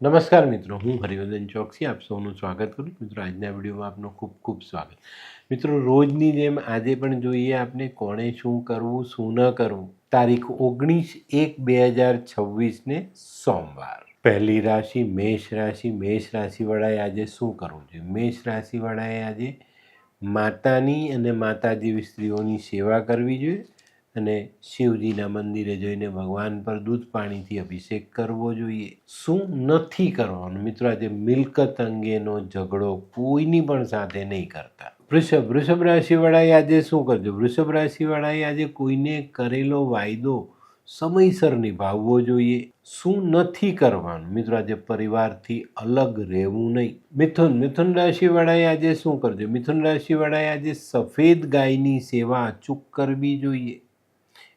નમસ્કાર મિત્રો, હું હરિવર્ધન ચોકસી, આપ સૌનું સ્વાગત કરું મિત્રો, આજના વિડીયોમાં આપનું ખૂબ ખૂબ સ્વાગત. મિત્રો, રોજની જેમ આજે પણ જોઈએ આપણે કોણે શું કરવું, શું ન કરવું. તારીખ ઓગણીસ એક બે હજાર છવ્વીસને સોમવાર. પહેલી રાશિ, મેષ રાશિ, મેષ રાશિવાળાએ આજે શું કરવું જોઈએ? મેષ રાશિવાળાએ આજે માતાની અને માતા જેવી સ્ત્રીઓની સેવા કરવી જોઈએ. અને શિવજીના મંદિરે જઈને ભગવાન પર દૂધ પાણીથી અભિષેક કરવો જોઈએ. શું નથી કરવાનું? મિત્રો, આજે મિલકત અંગેનો ઝઘડો કોઈની પણ સાથે નહીં કરતા. વૃષભ વૃષભ રાશિવાળાએ આજે શું કરજો વૃષભ રાશિવાળાએ આજે કોઈને કરેલો વાયદો સમયસર નિભાવવો જોઈએ. શું નથી કરવાનું? મિત્રો, આજે પરિવારથી અલગ રહેવું નહીં. મિથુન મિથુન રાશિવાળાએ આજે શું કરજો મિથુન રાશિવાળાએ આજે સફેદ ગાયની સેવા અચૂક કરવી જોઈએ.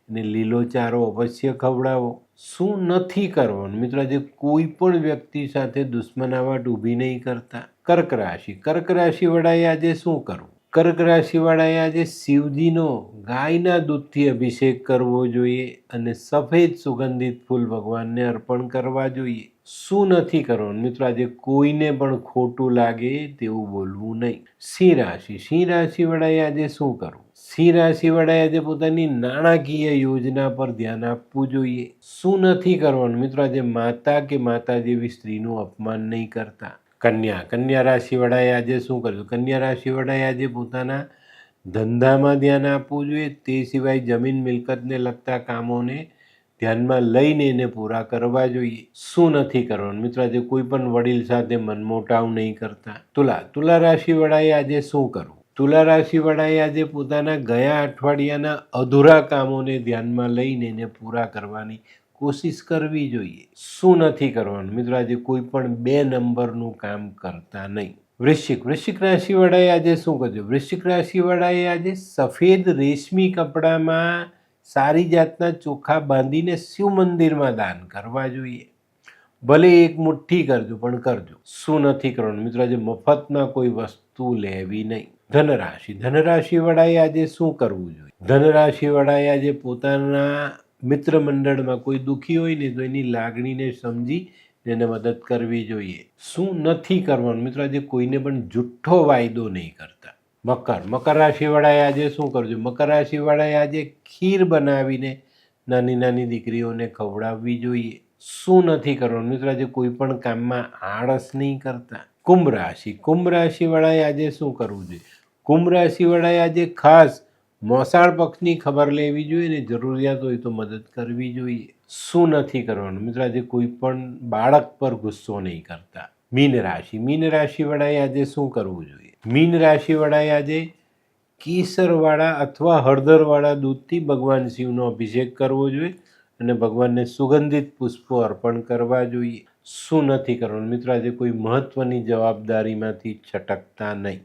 અને લીલો ચારો અવશ્ય ખવડાવો. શું નથી કરવાનું? મિત્રો, આજે કોઈ પણ વ્યક્તિ સાથે દુશ્મનાવટ ઊભી નહીં કરતા. કર્ક રાશિ. કર્ક રાશિવાળાએ આજે શું કરવું? કર્ક રાશિવાળાએ આજે શિવજીનો ગાયના દૂધથી અભિષેક કરવો જોઈએ અને સફેદ સુગંધિત ફૂલ ભગવાનને અર્પણ કરવા જોઈએ. શું નથી કરવાનું? મિત્રો, આજે કોઈને પણ ખોટું લાગે તેવું બોલવું નહીં. સિંહ રાશિ. સિંહ રાશિવાળાએ આજે શું કરવું? સિંહ રાશિવાળાએ આજે પોતાની નાણાકીય યોજના પર ધ્યાન આપવું જોઈએ. શું નથી કરવાનું? મિત્રો, આજે માતા કે માતા જેવી સ્ત્રીનું અપમાન નહીં કરતા. કન્યા કન્યા રાશિવાળાએ આજે શું કરવું કન્યા રાશિવાળાએ આજે પોતાના ધંધામાં ધ્યાન આપવું જોઈએ. તે સિવાય જમીન મિલકતને લગતા કામોને ધ્યાનમાં લઈને એને પૂરા કરવા જોઈએ. શું નથી કરવાનું? મિત્રો, આજે કોઈ પણ વડીલ સાથે મનમોટાવ નહીં કરતા. તુલા તુલા રાશિવાળાએ આજે શું કરવું? તુલા રાશિવાળાએ આજે પોતાના ગયા અઠવાડિયાના અધૂરા કામોને ધ્યાનમાં લઈને એને પૂરા કરવાની કોશિશ કરવી જોઈએ. શું નથી કરવાનું? મિત્રો, આજે કોઈ પણ બે નંબરનું કામ કરતા નહીં. વૃશ્ચિક વૃશ્ચિક રાશિવાળાએ આજે શું કર્યું? વૃશ્ચિક રાશિવાળાએ આજે સફેદ રેશમી કપડામાં સારી જાતના ચોખા બાંધીને શિવ મંદિરમાં દાન કરવા જોઈએ. ભલે એક મુઠ્ઠી કરજો, પણ કરજો. શું નથી કરવાનું? મિત્રો, આજે મફતમાં કોઈ વસ્તુ લેવી નહીં. ધનરાશિ. ધનરાશિવાળાએ આજે શું કરવું જોઈએ? ધનરાશિવાળાએ આજે પોતાના મિત્ર મંડળમાં કોઈ દુઃખી હોય ને તો એની લાગણીને સમજી એને મદદ કરવી જોઈએ. શું નથી કરવાનું? મિત્રો, આજે કોઈને પણ જુઠ્ઠો વાયદો નહીં કરતા. મકર. મકર રાશિવાળાએ આજે શું કરજો? મકર રાશિવાળાએ આજે ખીર બનાવીને નાની નાની દીકરીઓને ખવડાવવી જોઈએ. શું નથી કરવાનું? મિત્રો, આજે કોઈ પણ કામમાં આળસ નહીં કરતા. કુંભ રાશિ. કુંભ રાશિવાળાએ આજે શું કરવું જોઈએ? કુંભ રાશિવાળાએ આજે ખાસ મોસાળ પક્ષની ખબર લેવી જોઈએ ને જરૂરિયાત હોય તો મદદ કરવી જોઈએ. શું નથી કરવાનું? મિત્રો, આજે કોઈ પણ બાળક પર ગુસ્સો નહીં કરતા. મીન રાશિ. મીન રાશિવાળાએ આજે શું કરવું જોઈએ? મીન રાશિવાળાએ આજે કેસરવાળા અથવા હળદરવાળા દૂધથી ભગવાન શિવનો અભિષેક કરવો જોઈએ. અને ભગવાનને સુગંધિત પુષ્પો અર્પણ કરવા જોઈએ. શું નથી કરવાનું? મિત્રો, આજે કોઈ મહત્ત્વની જવાબદારીમાંથી છટકતા નહીં.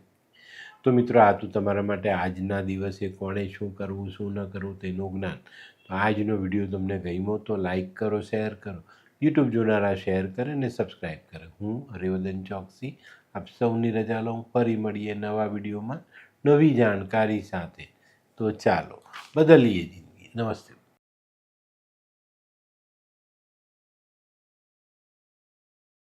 તો મિત્રો, આ તો તમારા માટે આજના દિવસે કોણે શું કરવું, શું ન કરવું તેનું જ્ઞાન. તો આજનો વીડિયો તમને ગમ્યો તો લાઈક કરો, શેર કરો. યુટ્યુબ જોનારા શેર કરે અને સબસ્ક્રાઈબ કરે. હું હરિવદન ચોકસી. આપ સૌની રજા લઉં. ફરી મળીએ નવા વિડીયોમાં નવી જાણકારી સાથે. તો ચાલો, બદલીએ જિંદગી. નમસ્તે.